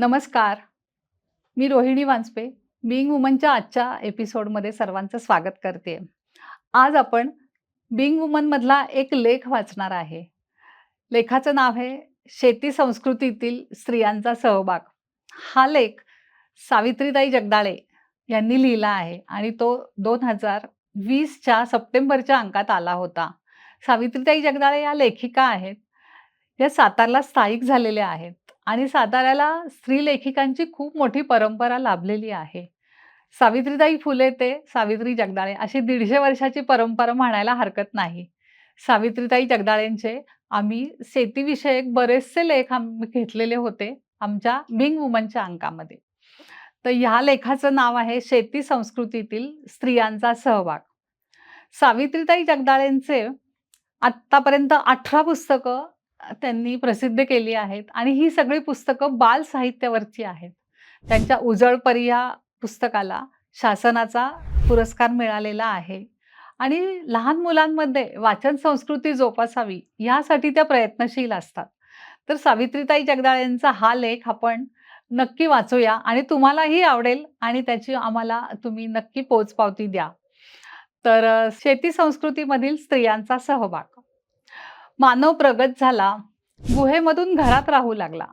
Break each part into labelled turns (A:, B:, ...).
A: नमस्कार. मी रोहिणी वांजपे बिंग वुमनच्या आजच्या एपिसोडमध्ये सर्वांचं स्वागत करते. आज आपण बिंग वुमनमधला एक लेख वाचणार आहे. लेखाचं नाव आहे शेती संस्कृतीतील स्त्रियांचा सहभाग. हा लेख सावित्रीताई जगदाळे यांनी लिहिला आहे आणि तो दोन हजार वीसच्या सप्टेंबरच्या अंकात आला होता. सावित्रीताई जगदाळे या लेखिका आहेत. या सातारला स्थायिक झालेल्या आहेत. आणि साताऱ्याला स्त्री लेखिकांची खूप मोठी परंपरा लाभलेली आहे. सावित्रीताई फुले ते सावित्री जगदाळे अशी दीडशे वर्षाची परंपरा म्हणायला हरकत नाही. सावित्रीताई जगदाळेंचे आम्ही शेतीविषयक बरेचसे लेख आम्ही घेतलेले होते आमच्या बिंग वुमनच्या अंकामध्ये. तर ह्या लेखाचं नाव आहे शेती संस्कृतीतील स्त्रियांचा सहभाग. सावित्रीताई जगदाळेंचे आत्तापर्यंत अठरा पुस्तकं त्यांनी प्रसिद्ध केली आहेत आणि ही सगळी पुस्तकं बाल साहित्यावरची आहेत. त्यांच्या उजळपरी या पुस्तकाला शासनाचा पुरस्कार मिळालेला आहे. आणि लहान मुलांमध्ये वाचन संस्कृती जोपासावी यासाठी त्या प्रयत्नशील असतात. तर सावित्रीताई जगदाळेंचा हा लेख आपण नक्की वाचूया आणि तुम्हालाही आवडेल आणि त्याची आम्हाला तुम्ही नक्की पोचपावती द्या. तर शेती संस्कृतीमधील स्त्रियांचा सहभाग. मानव प्रगत झाला. गुहेमधून घरात राहू लागला.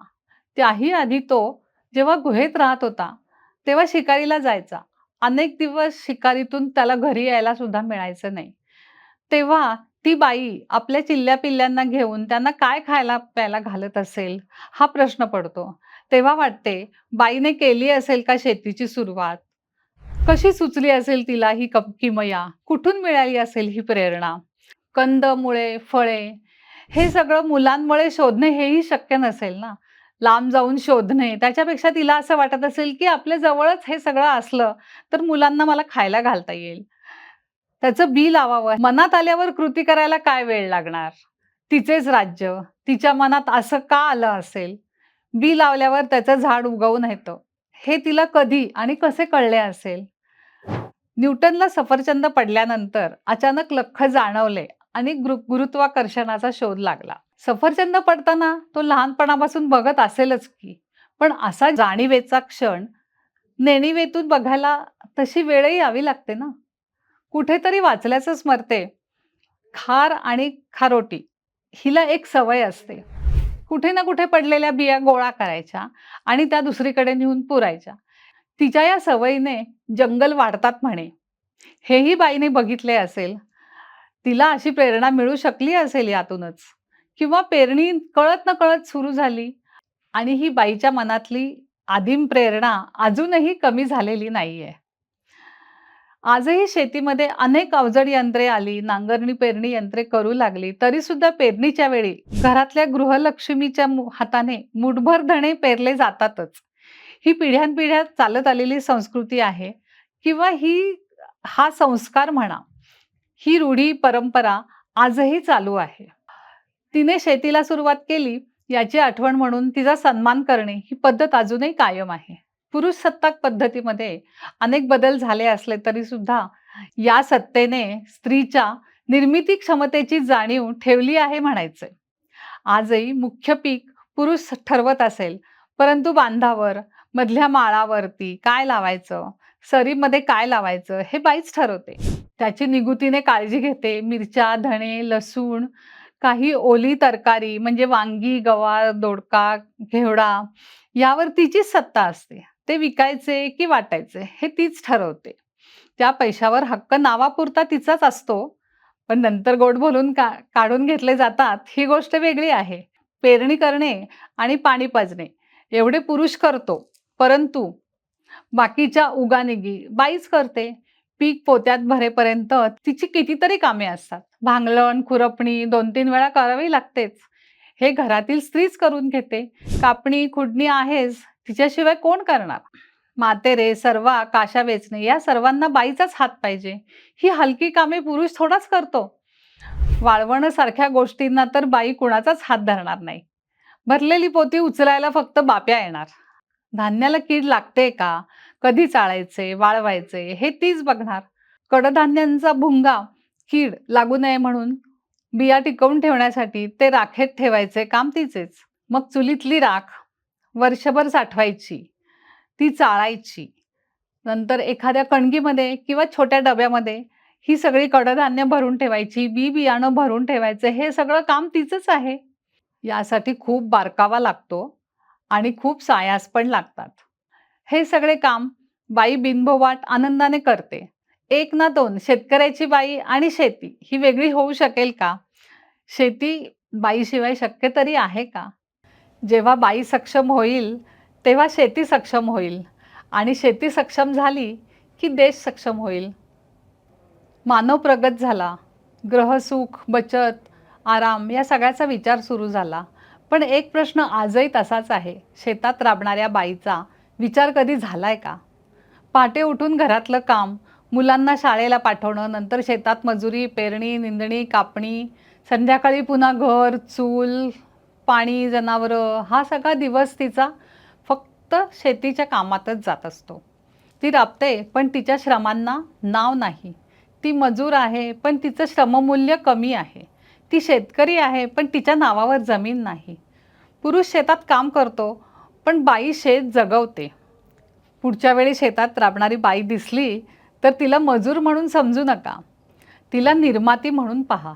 A: त्याही आधी तो जेव्हा गुहेत राहत होता तेव्हा शिकारीला जायचा. अनेक दिवस शिकारीतून त्याला घरी यायला सुद्धा मिळायचं नाही. तेव्हा ती बाई आपल्या चिल्ल्या पिल्ल्यांना घेऊन त्यांना काय खायला प्यायला घालत असेल हा प्रश्न पडतो. तेव्हा वाटते बाईने केली असेल का शेतीची सुरुवात? कशी सुचली असेल तिला ही कप किमया? कुठून मिळाली असेल ही प्रेरणा? कंद मुळे फळे हे सगळं मुलांमुळे शोधणे हेही शक्य नसेल ना? लांब जाऊन शोधणे. त्याच्यापेक्षा तिला असं वाटत असेल की आपल्या जवळच हे सगळं असलं तर मुलांना मला खायला घालता येईल. त्याचं बी लावावं. मनात आल्यावर कृती करायला काय वेळ लागणार? तिचेच राज्य. तिच्या मनात असं का आलं असेल? बी लावल्यावर त्याचं झाड उगवून येतं. हे तिला कधी आणि कसे कळले असेल? न्यूटनला सफरचंद पडल्यानंतर अचानक लख्ख जाणवले. आणि गुरु गुरुत्वाकर्षणाचा शोध लागला. सफरचंद पडताना तो लहानपणापासून बघत असेलच की पण असा जाणीवेचा क्षण नेणीवेतून बघायला तशी वेळही यावी लागते ना? कुठेतरी वाचल्याचं स्मरते खार आणि खारोटी हिला एक सवय असते. कुठे ना कुठे पडलेल्या बिया गोळा करायच्या आणि त्या दुसरीकडे नेऊन पुरायच्या. तिच्या या सवयीने जंगल वाढतात म्हणे. हेही बाईने बघितले असेल. तिला अशी प्रेरणा मिळू शकली असेल यातूनच. किंवा पेरणी कळत न कळत सुरू झाली आणि ही बाईच्या मनातली आदिम प्रेरणा अजूनही कमी झालेली नाहीये. आजही शेतीमध्ये अनेक अवजड यंत्रे आली नांगरणी पेरणी यंत्रे करू लागली तरी सुद्धा पेरणीच्या वेळी घरातल्या गृहलक्ष्मीच्या हाताने मुठभर धणे पेरले जातातच. ही पिढ्यानपिढ्या चालत आलेली संस्कृती आहे. किंवा ही हा संस्कार म्हणा ही रूढी परंपरा आजही चालू आहे. तिने शेतीला सुरुवात केली याची आठवण म्हणून तिचा सन्मान करणे ही पद्धत अजूनही कायम आहे. पुरुष सत्ताक पद्धतीमध्ये अनेक बदल झाले असले तरी सुद्धा या सत्तेने स्त्रीच्या निर्मिती क्षमतेची जाणीव ठेवली आहे म्हणायचे. आजही मुख्य पीक पुरुष ठरवत असेल परंतु बांधावर मधल्या माळावरती काय लावायचं? सरीमध्ये काय लावायचं हे बाईच ठरवते. त्याची निगुतीने काळजी घेते. मिरच्या धणे लसूण काही ओली तरकारी म्हणजे वांगी गवार दोडका घेवडा यावर तिचीच सत्ता असते. ते विकायचे की वाटायचे हे तीच ठरवते. त्या पैशावर हक्क नावापुरता तिचाच असतो पण नंतर गोड बोलून का काढून घेतले जातात ही गोष्ट वेगळी आहे. पेरणी करणे आणि पाणी पाजणे एवढे पुरुष करतो परंतु बाकीच्या उगानिगी बाईच करते. पीक पोत्यात भरेपर्यंत तिची कितीतरी कामे असतात. भांगलण खुरपणी दोन तीन वेळा करावी लागतेच. हे घरातील स्त्रीच करून घेते. कापणी खुडणी आहेच. तिच्याशिवाय कोण करणार? मातेरे सर्वा काशा वेचणे या सर्वांना बाईचाच हात पाहिजे. ही हलकी कामे पुरुष थोडाच करतो. वाळवणसारख्या गोष्टींना तर बाई कुणाचाच हात धरणार नाही. भरलेली पोती उचलायला फक्त बाप्या येणार. धान्याला कीड लागते का? कधी चाळायचे वाळवायचे हे तीच बघणार. कडधान्यांचा भुंगा कीड लागू नये म्हणून बिया टिकवून ठेवण्यासाठी ते राखेत ठेवायचे काम तिचेच. मग चुलीतली राख वर्षभर साठवायची ती चाळायची. नंतर एखाद्या कणगीमध्ये किंवा छोट्या डब्यामध्ये ही सगळी कडधान्य भरून ठेवायची बी बियाणं भरून ठेवायचं हे सगळं काम तिचंच आहे. यासाठी खूप बारकावा लागतो. आणि खूप सायास पण लागतात. हे सगळे काम बाई बिनभोवाट आनंदाने करते. एक ना दोन शेतकऱ्याची बाई आणि शेती ही वेगळी होऊ शकेल का? शेती बाईशिवाय शक्य तरी आहे का? जेव्हा बाई सक्षम होईल तेव्हा शेती सक्षम होईल. आणि शेती सक्षम झाली की देश सक्षम होईल. मानव प्रगत झाला. ग्रहसुख बचत आराम या सगळ्याचा विचार सुरू झाला. पण एक प्रश्न आजही तसाच आहे. शेतात राबणाऱ्या बाईचा विचार कधी झालाय का? पहाटे उठून घरातलं काम मुलांना शाळेला पाठवणं नंतर शेतात मजुरी पेरणी निंदणी कापणी संध्याकाळी पुन्हा घर चूल पाणी जनावरं हा सगळा दिवस तिचा फक्त शेतीच्या कामातच जात असतो. ती राबते पण तिच्या श्रमांना नाव नाही. ती मजूर आहे पण तिचं श्रममूल्य कमी आहे. ती शेतकरी आहे पण तिच्या नावावर जमीन नाही. पुरुष शेतात काम करतो पण बाई शेत जगवते. पुढच्या वेळी शेतात राबणारी बाई दिसली तर तिला मजूर म्हणून समजू नका. तिला निर्माती म्हणून पहा.